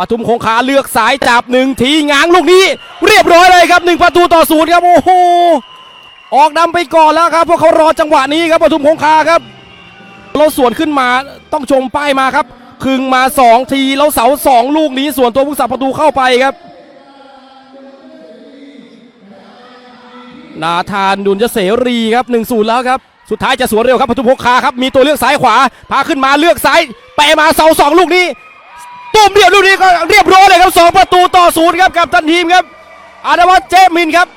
ปทุมคงคาเลือกสายจับหนึ่งทีง้างลูกนี้ เรียบร้อยเลยครับหนึ่งประตูต่อศูนย์ครับโอ้โหออกนำไปก่อนแล้วครับเพราะเขารอจังหวะนี้ครับปทุมคงคาครับเราสวนขึ้นมาต้องชมป้ายมาครับคึงมาสองทีแล้วเสาสองลูกนี้ส่วนตัวผู้สับประตูเข้าไปครับ นาธานดุลยเสรีครับ1นศูนย์แล้วครับ สุดท้ายจะสวนเร็วครับปทุมคงคาครับมีตัวเลือกซ้ายขวาพาขึ้นมาเลือกซ้าย แปะมาเสาสองลูกนี้ ตุ้มเดียวลูกนี้ก็เรียบร้อยเลยครับสองประตูต่อศูนย์ครับกับทันทีมครับอานวัฒน์เจมินครับ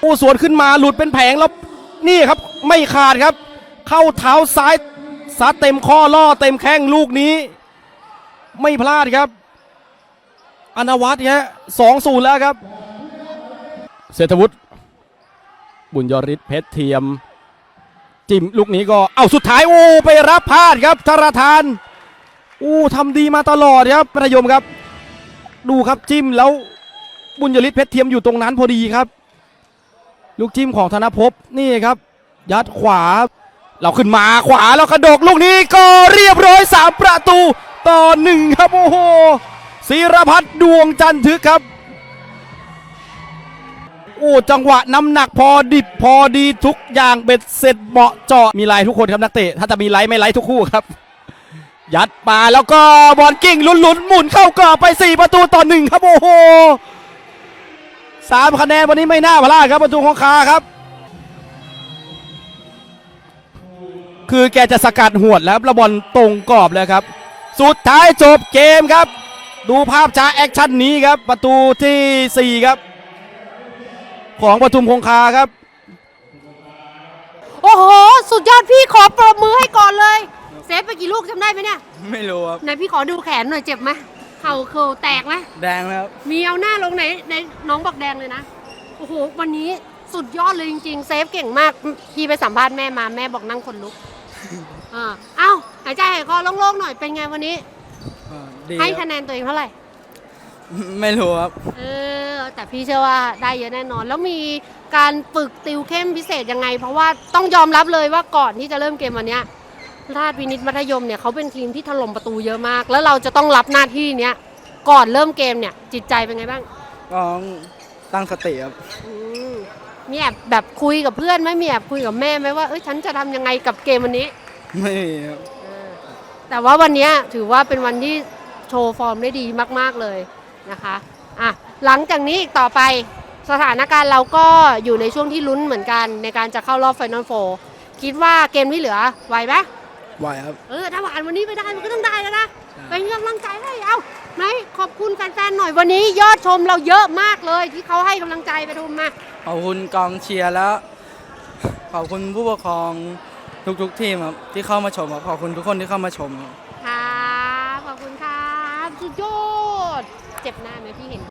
ผู้สวนขึ้นมาหลุดเป็นแผงแล้วนี่ครับไม่ขาดครับ เข้าเท้าซ้ายซัดเต็มข้อล่อเต็มแข้งลูกนี้ ไม่พลาดครับอนวัตรฮะสองศูนย์แล้วครับ เศรษฐวุฒิบุญยริศเพชรเทียม จิ้มลูกนี้ก็เอาสุดท้ายโอ้ไปรับพลาดครับธารทานอู้ทำดีมาตลอดครับประยมครับ ดูครับจิ้มแล้วบุญยริศเพชรเทียมอยู่ตรงนั้นพอดีครับ ลูกจิ้มของธนภพนี่ครับ ยัดขวา เราขึ้นมาขวาแล้วกระโดกลูกนี้ก็เรียบร้อยสามประตูต่อหนึ่งครับโอ้โหศิรพัฒน์ดวงจันทึกครับ โอ้จังหวะน้ำหนักพอดิบพอดีทุกอย่างเบ็ดเสร็จเหมาะเจาะมีไลน์ทุกคนครับนักเตะถ้าจะมีไลน์ไม่ไลน์ทุกคู่ครับ ยัดมาแล้วก็บอลกิ้งลุ้นๆหมุนเข้ากรอบไป 4 ประตูต่อหนึ่งครับโอ้โหสามคะแนนวันนี้ไม่น่าพลาดครับประตูของคาครับ คือแกจะสกัดหวดแล้วแล้วบอลตรงกรอบเลยครับ สุดท้ายจบเกมครับ ดูภาพช้าแอคชั่นนี้ครับ ประตูทีสี่4 ครับ ของปทุมคงคาครับ โอ้โห สุดยอดพี่ขอปรบมือให้ก่อนเลย เซฟไปกี่ลูกจำได้ไหมเนี่ย ไม่รู้ครับ ไหนพี่ขอดูแขนหน่อยเจ็บไหมเข่าเข่าแตกไหมแดงแล้วมีเอาหน้าลงไหนในน้องบอกแดงเลยนะ โอ้โห วันนี้สุดยอดเลยจริง ๆ เซฟเก่งมาก พี่ไปสัมภาษณ์แม่มาแม่บอกนั่งคนลุกอ่าเอ้าหายใจหายคอโล่งๆหน่อยเป็นไงวันนี้ดีให้ครัคะบแนนตัวเองเท่าไหร่ ไม่รู้ครับ เออแต่พี่เชื่อว่าได้เยอะแน่นอน แล้วมีการฝึกติวเข้มพิเศษยังไง เพราะว่าต้องยอมรับเลยว่าก่อนที่จะเริ่มเกมวันเนี้ยราชวินิตมัธยมเนี่ยเขาเป็นทีมที่ถล่มประตูเยอะมาก แล้วเราจะต้องรับหน้าที่เนี้ยก่อนเริ่มเกมเนี่ยจิตใจเป็นไงบ้างก็ตั้งสติครับ อืมมีแอบแบบคุยกับเพื่อนไหมมีแอบคุยกับแม่ไหมว่าเอ้ยฉันจะทำยังไงกับเกมวันนี้ ไม่มีครับ แต่ว่าวันเนี้ยถือว่าเป็นวันที่โชว์ฟอร์มได้ดีมาก ๆ เลย นะคะอะหลังจากนี้อีกต่อไปสถานการณ์เราก็อยู่ในช่วงที่ลุ้นเหมือนกันในการจะเข้ารอบไฟนอลโฟคิดว่าเกมที่เหลือไหวไหมไหวครับ เออถ้าผ่านวันนี้ไปได้มันก็ต้องได้แล้วนะใช่เป็นกำลังใจให้เอาไหนขอบคุณแฟนๆหน่อยวันนี้ยอดชมเราเยอะมากเลยที่เขาให้กำลังใจไปทุมมาขอบคุณกองเชียร์แล้ว ขอบคุณผู้ปกครองทุกๆทีมครับที่เข้ามาชมครับขอบคุณทุกคนที่เข้ามาชมครับครับขอบคุณครับสุดยอด เจ็บหน้าไหมพี่เห็น